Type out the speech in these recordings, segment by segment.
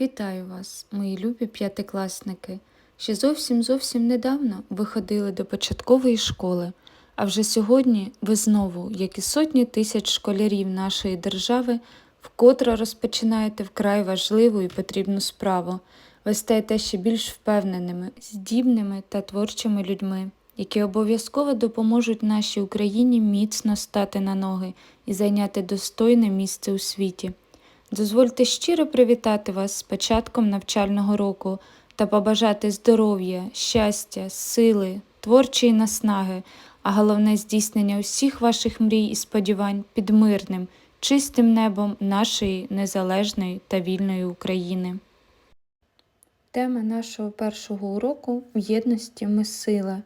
Вітаю вас, мої любі п'ятикласники. Ще зовсім зовсім недавно ви ходили до початкової школи, а вже сьогодні ви знову, як і сотні тисяч школярів нашої держави, вкотре розпочинаєте вкрай важливу і потрібну справу. Ви стаєте ще більш впевненими, здібними та творчими людьми, які обов'язково допоможуть нашій Україні міцно стати на ноги і зайняти достойне місце у світі. Дозвольте щиро привітати вас з початком навчального року та побажати здоров'я, щастя, сили, творчої наснаги, а головне здійснення усіх ваших мрій і сподівань під мирним, чистим небом нашої незалежної та вільної України. Тема нашого першого уроку в єдності ми сила.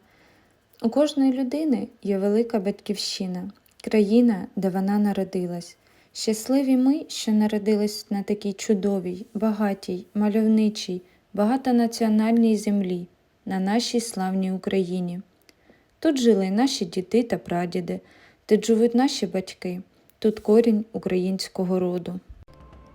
У кожної людини є велика батьківщина, країна, де вона народилась. Щасливі ми, що народились на такій чудовій, багатій, мальовничій, багатонаціональній землі, на нашій славній Україні. Тут жили наші діти та прадіди, тут живуть наші батьки, тут корінь українського роду.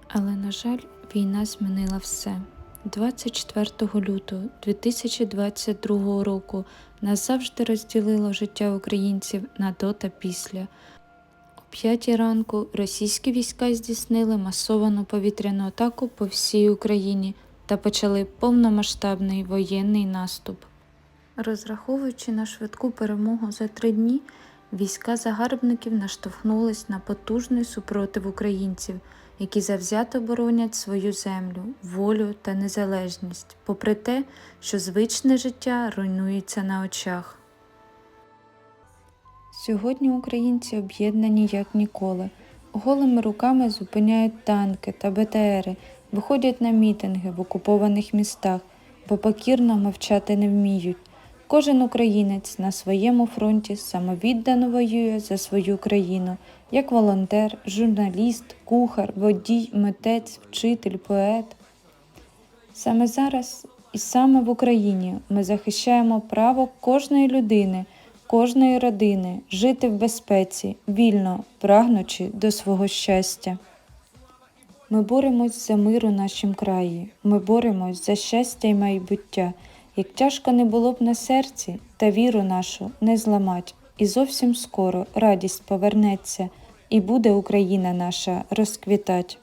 Але, на жаль, війна змінила все. 24 лютого 2022 року назавжди розділило життя українців на до та після. П'ятій ранку російські війська здійснили масовану повітряну атаку по всій Україні та почали повномасштабний воєнний наступ. Розраховуючи на швидку перемогу за три дні, війська загарбників наштовхнулись на потужний супротив українців, які завзято боронять свою землю, волю та незалежність, попри те, що звичне життя руйнується на очах. Сьогодні українці об'єднані як ніколи. Голими руками зупиняють танки та БТРи, виходять на мітинги в окупованих містах, бо покірно мовчати не вміють. Кожен українець на своєму фронті самовіддано воює за свою країну, як волонтер, журналіст, кухар, водій, митець, вчитель, поет. Саме зараз і саме в Україні ми захищаємо право кожної людини, кожної родини жити в безпеці, вільно, прагнучи до свого щастя. Ми боремось за мир у нашім краї, ми боремось за щастя і майбуття. Як тяжко не було б на серці, та віру нашу не зламать, і зовсім скоро радість повернеться, і буде Україна наша розквітать.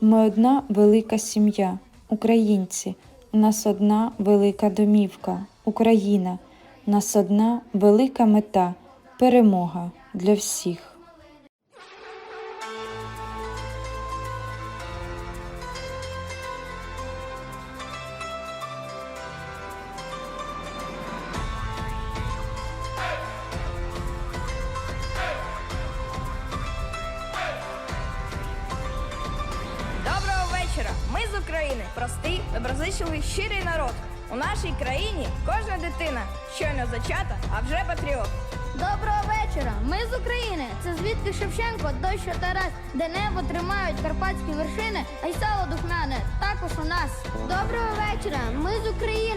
Ми одна велика сім'я, українці, у нас одна велика домівка, Україна, нас одна велика мета, перемога для всіх. Ми з України, простий, доброзичливий, щирий народ. У нашій країні кожна дитина щойно зачата, а вже патріот. Доброго вечора! Ми з України. Це звідки Шевченко, дощ та Тарас, де небо тримають карпатські вершини, а й сало духмяне також у нас. Доброго вечора! Ми з України.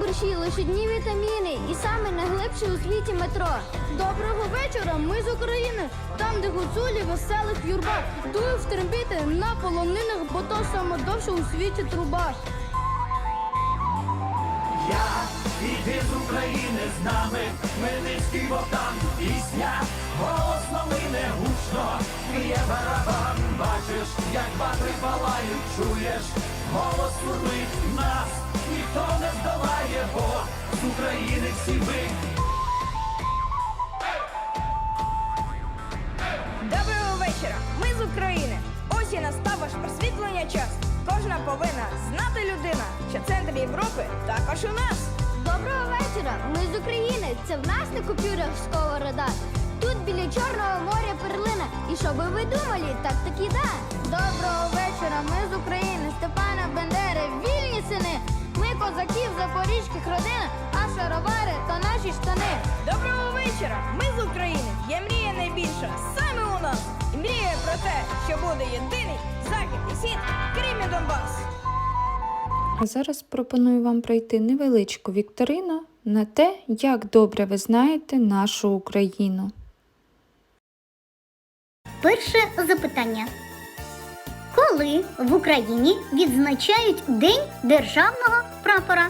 Борщі дні вітаміни і саме найглибше у світі метро. Доброго вечора! Ми з України. Там, де гуцулі веселих юрба, в трембіти на полонинах, бо то саме довше у світі труба. Я іди з України з нами, Хмельницький Богдан, пісня, голосно лине гучно, б'є барабан, бачиш, як батри палають, чуєш, голос курлить нас, ніхто не здолає, бо з України всі ми. Доброго вечора! Ми з України. Ось і настав ваш просвітлення час. Кожна повинна знати людина, що центр Європи також у нас. Доброго вечора! Ми з України. Це в нас на купюрах сковорода. Тут біля Чорного моря перлина. І що би ви думали, так таки да. Доброго вечора! Ми з України. Степана Бендери, вільні сини. Козаків запорізьких родин, а шаровари то наші штани. Доброго вечора! Ми з України. Є мрія найбільша саме у нас. І мріє про те, що буде єдиний захід і схід, Крим і Донбас. А зараз пропоную вам пройти невеличку вікторину на те, як добре ви знаєте нашу Україну. Перше запитання. Коли в Україні відзначають День державного прапора?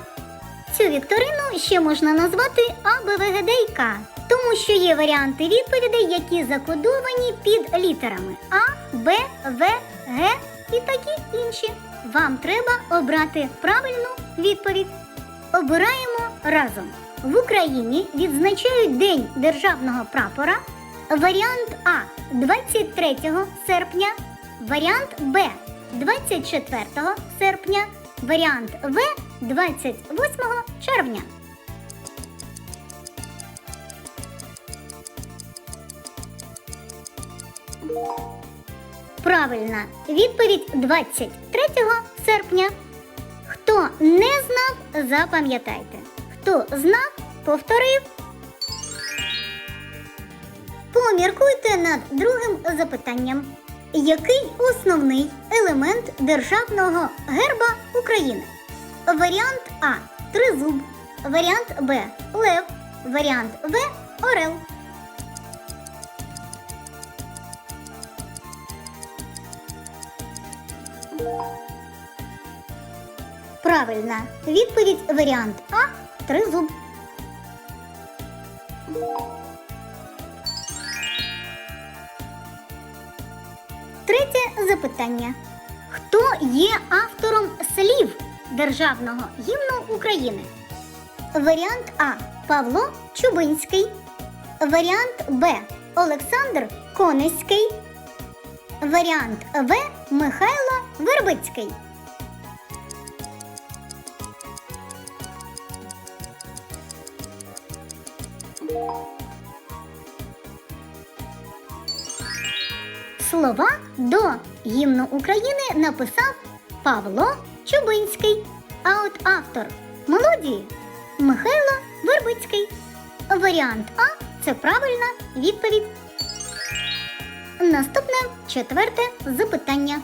Цю вікторину ще можна назвати АБВГДйК, тому що є варіанти відповідей, які закодовані під літерами А, Б, В, Г і такі інші. Вам треба обрати правильну відповідь. Обираємо разом. В Україні відзначають День державного прапора. Варіант А 23 серпня, варіант Б 24 серпня, варіант В 28 червня. Правильна відповідь 23 серпня. Хто не знав, запам'ятайте. Хто знав, повторив. Поміркуйте над другим запитанням. Який основний елемент державного герба України? Варіант А тризуб, варіант Б лев, варіант В орел. Правильна відповідь варіант А тризуб. Третє запитання. Хто є автором слів Державного гімну України? Варіант А. Павло Чубинський. Варіант Б. Олександр Конецький. Варіант В. Михайло Вербицький. Слова до гімну України написав Павло Чубинський. А от автор мелодії Михайло Вербицький. Варіант А це правильна відповідь. Наступне четверте запитання.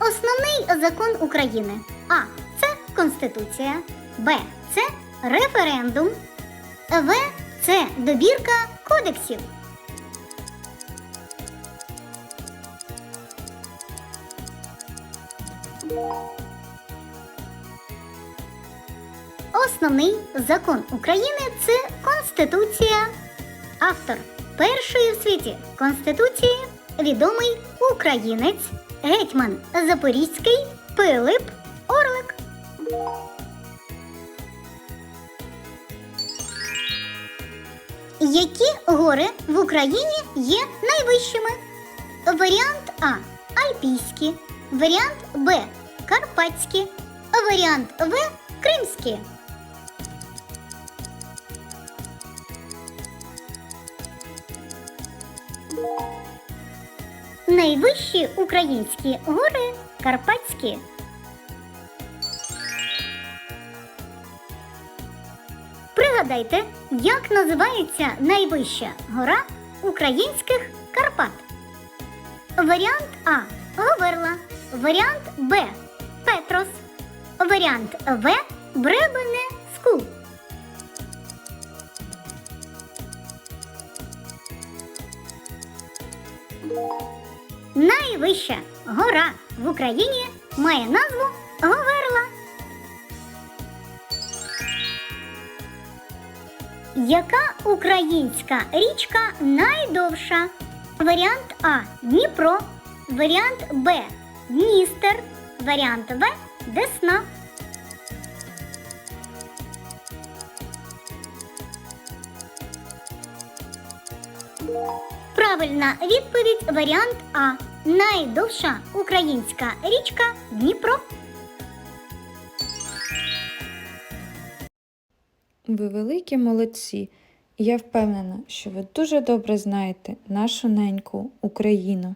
Основний закон України. А. Це Конституція. Б. Це референдум. В. Це добірка кодексів. Основний закон України це Конституція. Автор першої в світі Конституції відомий українець, гетьман Запорізький Пилип Орлик. Які гори в Україні є найвищими? Варіант А. Альпійські. Варіант Б. Карпатські. Варіант В. Кримські. Найвищі українські гори Карпатські. Пригадайте, як називається найвища гора українських Карпат. Варіант А. Говерла. Варіант Б. Петрос. Варіант В. Бребене Скул. Найвища гора в Україні має назву Говерла. Яка українська річка найдовша? Варіант А Дніпро. Варіант Б Дністер. Варіант В Десна. Правильна відповідь варіант А. Найдовша українська річка Дніпро. Ви великі молодці. Я впевнена, що ви дуже добре знаєте нашу неньку Україну.